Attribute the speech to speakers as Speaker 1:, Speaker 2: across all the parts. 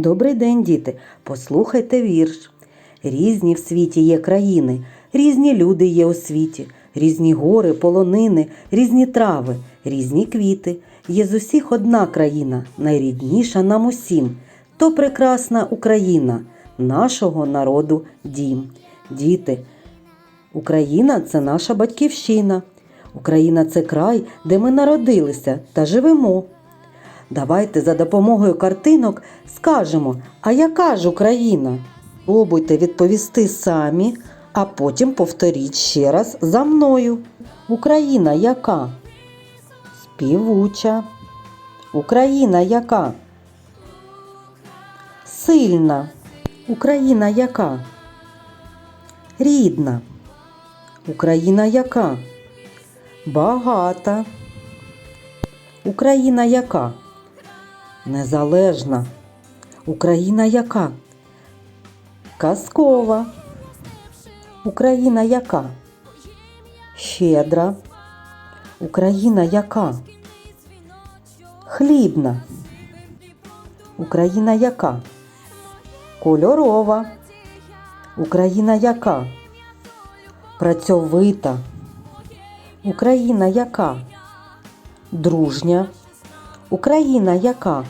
Speaker 1: Добрий день, діти. Послухайте вірш. Різні в світі є країни, різні люди є у світі, різні гори, полонини, різні трави, різні квіти. Є з усіх одна країна, найрідніша нам усім. То прекрасна Україна, нашого народу дім. Діти, Україна це наша батьківщина. Україна це край, де ми народилися та живемо. Давайте за допомогою картинок скажемо, а яка ж Україна? Спробуйте відповісти самі, а потім повторіть ще раз за мною. Україна яка? Співуча. Україна яка? Сильна. Україна яка? Рідна. Україна яка? Багата. Україна яка? Незалежна. Україна яка? Казкова. Україна яка? Щедра. Україна яка? Хлібна. Україна яка? Кольорова. Україна яка? Працьовита. Україна яка? Дружня. Україна яка?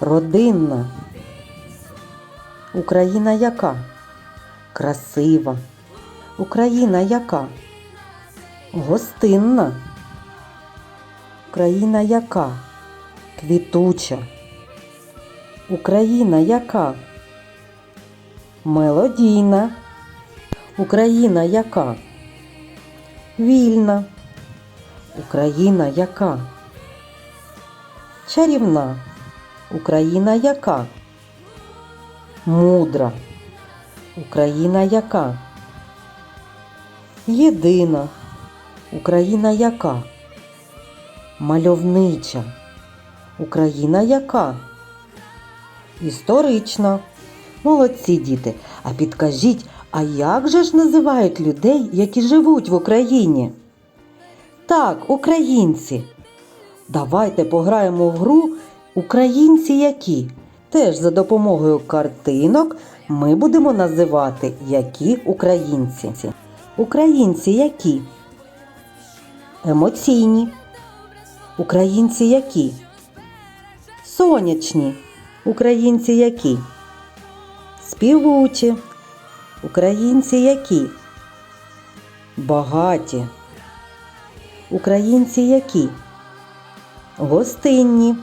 Speaker 1: Родинна. Україна яка? Красива. Україна яка? Гостинна. Україна яка? Квітуча. Україна яка? Мелодійна. Україна яка? Вільна. Україна яка? Чарівна. Україна яка? Мудра. Україна яка? Єдина. Україна яка? Мальовнича. Україна яка? Історична. Молодці діти. А підкажіть, а як же ж називають людей, які живуть в Україні? Так, українці. Давайте пограємо в гру Українці які. Теж за допомогою картинок ми будемо називати які українці. Українці які? Емоційні. Українці які? Сонячні. Українці які? Співучі. Українці які? Багаті. Українці які? Гостинні.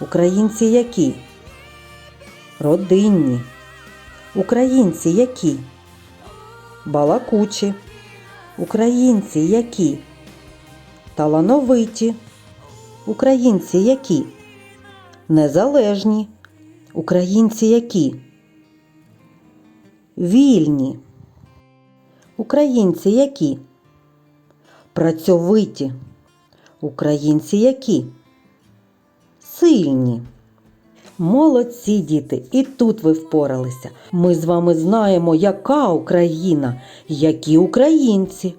Speaker 1: Українці які? Родинні. Українці які? Балакучі. Українці які? Талановиті. Українці які? Незалежні. Українці які? Вільні. Українці які? Працьовиті. Українці які? Сильні. Молодці діти, і тут ви впоралися. Ми з вами знаємо, яка Україна, які українці.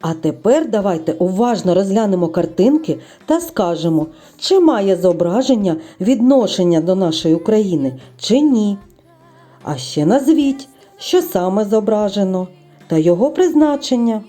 Speaker 1: А тепер давайте уважно розглянемо картинки та скажемо, чи має зображення відношення до нашої України, чи ні. А ще назвіть, що саме зображено та його призначення.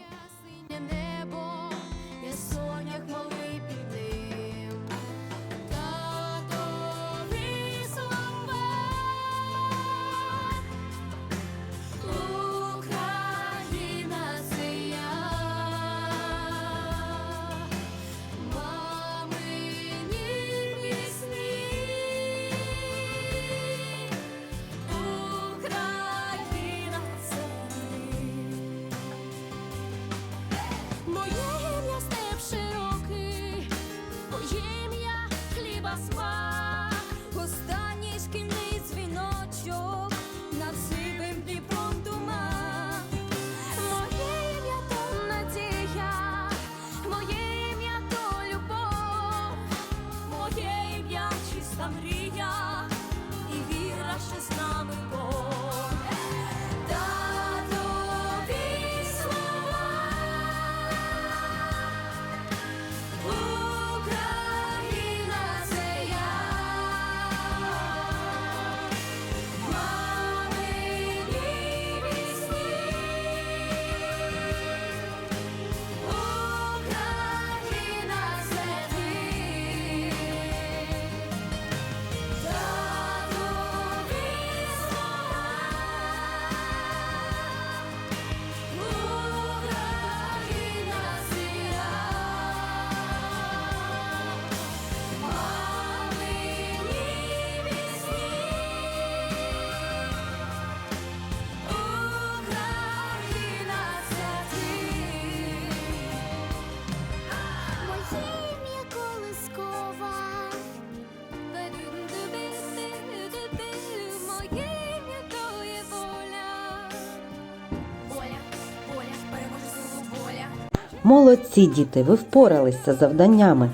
Speaker 1: Молодці, діти, ви впоралися з завданнями.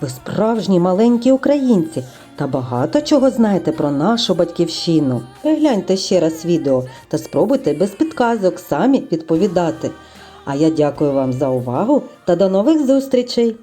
Speaker 1: Ви справжні маленькі українці та багато чого знаєте про нашу батьківщину. Пригляньте ще раз відео та спробуйте без підказок самі відповідати. А я дякую вам за увагу та до нових зустрічей!